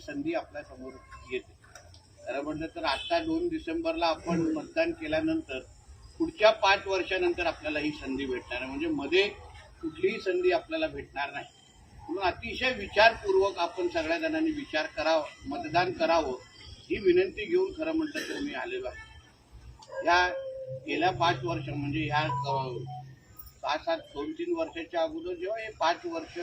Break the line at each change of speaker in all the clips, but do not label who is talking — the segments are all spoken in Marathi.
संधी आपल्यासमोर येते. खरं म्हटलं तर आता दोन डिसेंबरला आपण मतदान केल्यानंतर पुढच्या पाच वर्षानंतर आपल्याला ही संधी भेटणार आहे. म्हणजे मध्ये कुठलीही संधी आपल्याला भेटणार नाही. म्हणून अतिशय विचारपूर्वक आपण सगळ्या जणांनी विचार करावं मतदान करावं ही विनंती घेऊन खरं म्हटलं तर मी आलेलो आहे. या गेल्या पाच वर्ष म्हणजे ह्या सहा सात दोन तीन वर्षाच्या अगोदर जेव्हा हे पाच वर्ष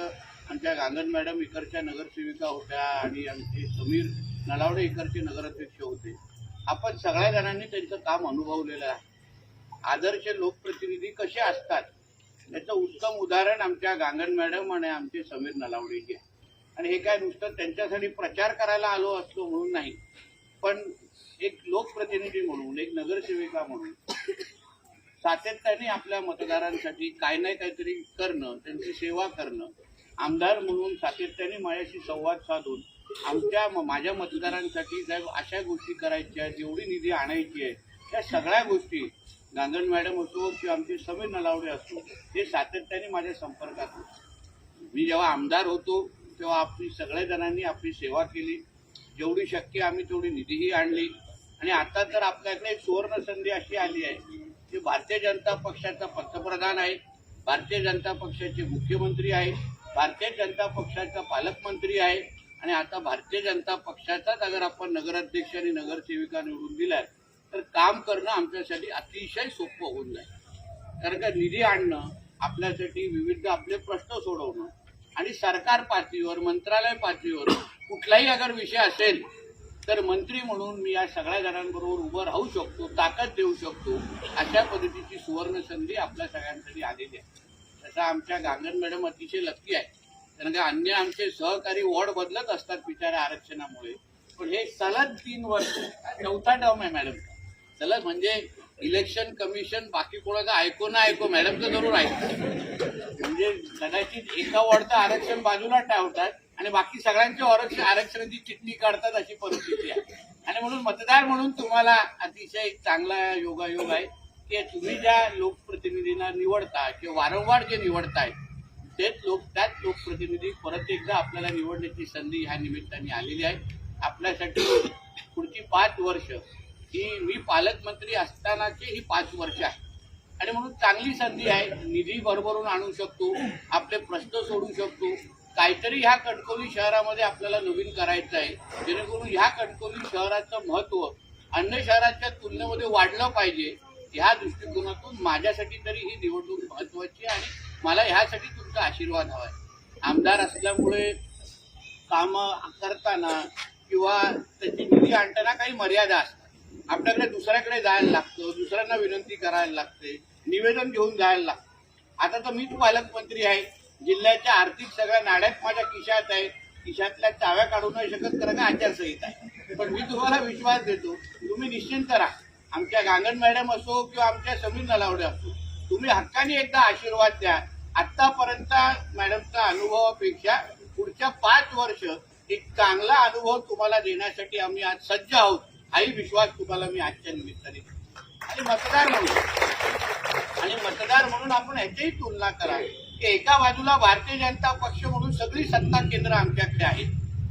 आमच्या गांगण मॅडम इकडच्या नगरसेविका होत्या आणि आमचे समीर नलावडे इकडचे नगराध्यक्ष होते. आपण सगळ्या जणांनी त्यांचं काम अनुभवलेलं आहे. आदर्श लोकप्रतिनिधी कसे असतात? याचं उत्तम उदाहरण आमच्या गांगण मॅडम आणि आमचे समीर नलावडेजी आहे आणि हे काय नुसतं त्यांच्यासाठी प्रचार करायला आलो असतो म्हणून नाही पण एक लोकप्रतिनिधी म्हणून एक नगरसेविका म्हणून सातत्याने आपल्या मतदारांसाठी काय नाही काहीतरी करणं त्यांची सेवा करणं आमदार म्हणून सातत्याने माझ्याशी संवाद साधून आमच्या म- माझ्या मतदारांसाठी साहेब अशा गोष्टी करायच्या आहेत जेवढी निधी आणायची आहे त्या सगळ्या गोष्टी गांगण मॅडम असो किंवा आमचे समीर नलावडे असो हे सातत्याने माझ्या संपर्कात होते. मी जेव्हा आमदार होतो तेव्हा आपली सगळ्या जणांनी आपली सेवा केली. जेवढी शक्य आम्ही तेवढी निधीही आणली. आणि आता तर आपल्याकडे एक सुवर्ण संधी अशी आली आहे की भारतीय जनता पक्षाचा पंतप्रधान आहे भारतीय जनता पक्षाचे मुख्यमंत्री आहे भारतीय जनता पक्षाचा पालकमंत्री आहे. आणि आता भारतीय जनता पक्षाचाच अगर आपण नगराध्यक्ष आणि नगरसेविका निवडून दिलाय तर काम करणं आमच्यासाठी अतिशय सोपं होऊन जाईल. कारण का निधी आणणं आपल्यासाठी विविध आपले प्रश्न सोडवणं आणि सरकार पातळीवर मंत्रालय पातळीवर कुठलाही अगर विषय असेल तर मंत्री म्हणून मी या सगळ्या जणांबरोबर उभं राहू शकतो ताकद देऊ शकतो अशा पद्धतीची सुवर्ण संधी आपल्या सगळ्यांसाठी आलेली आहे. याचा आमच्या गांगण मॅडम अतिशय लक्की आहे कारण का अन्य आमचे सहकारी वॉर्ड बदलत असतात बिचाऱ्या आरक्षणामुळे. पण हे सलग तीन वर्ष चौथा टर्म आहे मॅडम. सलग म्हणजे इलेक्शन कमिशन बाकी कोणाचं ऐकू ना ऐकू मॅडम तर जरूर ऐकतो म्हणजे कदाचित एका वॉर्डचं आरक्षण बाजूला ठेवतात आणि बाकी सगळ्यांचे आरक्षण आरक्षणाची चिठ्ठी काढतात अशी परिस्थिती आहे. आणि म्हणून मतदार म्हणून तुम्हाला अतिशय चांगला योगायोग आहे. की तुम्ही ज्या लोकप्रतिनिधींना निवडता किंवा वारंवार जे निवडताय तेच लोक त्याच लोकप्रतिनिधी परत एकदा आपल्याला निवडण्याची संधी ह्या निमित्ताने आलेली आहे. आपल्यासाठी पुढची पाच वर्ष ही मी पालकमंत्री असतानाची ही पाच वर्ष आहे. आणि म्हणून चांगली संधी आहे. निधी भरभरून आणू शकतो आपले प्रश्न सोडू शकतो. काहीतरी ह्या कणकवली शहरामध्ये आपल्याला नवीन करायचं आहे. जेणेकरून ह्या कणकवली शहराचं महत्त्व अन्य शहराच्या तुलनेमध्ये वाढलं पाहिजे. ह्या दृष्टिकोनातून माझ्यासाठी तरी ही निवडणूक महत्वाची आहे आणि मला ह्यासाठी तुमचा आशीर्वाद हवा आहे. आमदार असल्यामुळे कामं करताना किंवा त्याची निधी आणताना काही मर्यादा असतात. आपल्याकडे दुसऱ्याकडे जायला लागतं दुसऱ्यांना विनंती करायला लागते निवेदन घेऊन जायला लागतं. आता तर मीच पालकमंत्री आहे. जिल्ह्याच्या आर्थिक सगळ्या नाड्यात माझ्या खिशात आहे. खिशातल्या चाव्या काढू नाही शकत कारण का आचारसंहिता आहे. पण मी तुम्हाला विश्वास देतो तुम्ही निश्चिंत राहा. आमच्या गांगण मॅडम असो किंवा आमच्या समीर नलावडे असो तुम्ही हक्काने एकदा आशीर्वाद द्या. आतापर्यंत मॅडमचा अनुभवापेक्षा पुढच्या पाच वर्ष एक चांगला अनुभव तुम्हाला देण्यासाठी आम्ही आज सज्ज आहोत हाही विश्वास तुम्हाला मी आजच्या निमित्ताने आणि मतदार म्हणून आणि मतदार म्हणून आपण ह्याचीही तुलना करा की एका बाजूला भारतीय जनता पक्ष म्हणून सगळी सत्ता केंद्र आमच्याकडे आहेत.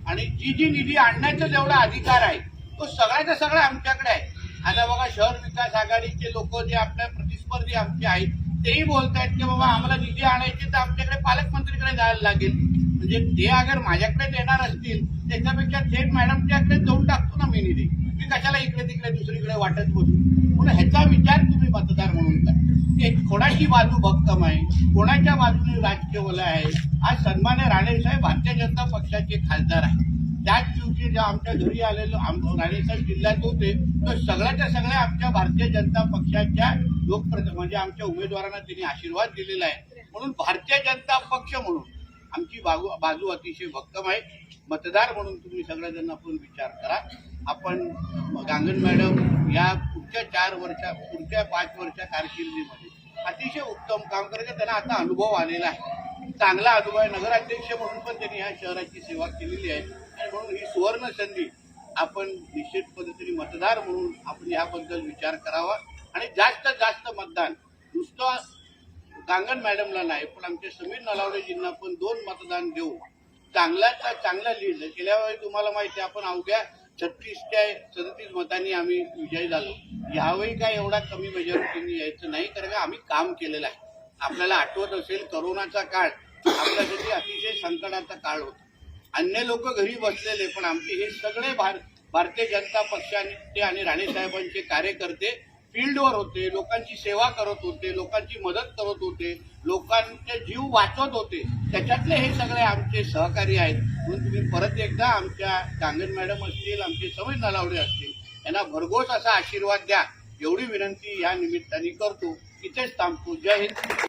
आणि जी जी निधी आणण्याचा जेवढा अधिकार आहे तो सगळ्याचा सगळा आमच्याकडे आहे. आता बघा शहर विकास आघाडीचे लोक जे आपल्या प्रतिस्पर्धी आमचे आहेत तेही बोलतायत की बाबा आम्हाला निधी आणायचे तर आमच्याकडे पालकमंत्रीकडे जायला लागेल. म्हणजे ते अगर माझ्याकडे देणार असतील त्याच्यापेक्षा थेट मॅडमच्याकडे जाऊन टाकतो ना मी निधी. मी कशाला इकडे तिकडे दुसरीकडे वाटत बसू म्हणून ह्याचा विचार तुम्ही मतदार म्हणून करा. की कोणाची बाजू भक्कम आहे कोणाच्या बाजूने राजकीय वलय आहे? आज सन्मान्य राणेसाहेब भारतीय जनता पक्षाचे खासदार आहे त्याच दिवशी जेव्हा आमच्या घरी आलेलो आम- राणेसाहेब जिल्ह्यात होते तर सगळ्याच्या सगळ्या आमच्या भारतीय जनता पक्षाच्या लोकप्रति म्हणजे आमच्या उमेदवारांना त्यांनी आशीर्वाद दिलेला आहे. म्हणून भारतीय जनता पक्ष म्हणून आमची बाजू बाजू अतिशय भक्कम आहे. मतदार म्हणून तुम्ही सगळ्याजण आपण विचार करा. आपण गांगण मॅडम या पुढच्या चार वर्षा पुढच्या पाच वर्षा कारकिर्दीमध्ये अतिशय उत्तम काम करते त्यांना आता अनुभव आलेला आहे. चांगला अनुभव आहे. नगराध्यक्ष म्हणून पण त्यांनी ह्या शहराची सेवा केलेली आहे. आणि म्हणून ही सुवर्ण संधी आपण निश्चित पद्धतीने मतदार म्हणून आपण याबद्दल विचार करावा. आणि जास्त जास्त मतदान. नुसतं गांगण मॅडमला नाही पण आमच्या समीर नलावडेजींना पण दोन मतदान देऊ चांगल्याचा चांगला लीड गेल्या वेळी तुम्हाला माहिती आहे आपण अवघ्या छत्तीसच्या सदतीस मतांनी आम्ही विजयी झालो. यावेळी काय एवढा कमी मेजॉरिटीने यायचं नाही कारण का आम्ही काम केलेलं आहे. आपल्याला आठवत असेल करोनाचा काळ. आपल्यासाठी अतिशय संकटाचा काळ होता. अन्य लोक घरी बसलेले पण आमचे हे सगळे भार भारतीय जनता पक्षाचे आणि राणेसाहेबांचे कार्यकर्ते फील्डवर होते लोकांची सेवा करत होते लोकांची मदत करत होते लोकांचे जीव वाचवत होते. त्याच्यातले हे सगळे आमचे सहकारी आहेत. म्हणून तुम्ही परत एकदा आमच्या कांगण मॅडम असतील आमचे सवय नलावडे असतील यांना भरघोस असा आशीर्वाद द्या. एवढी विनंती या निमित्ताने करतो. इथेच थांबतो. जय हिंद.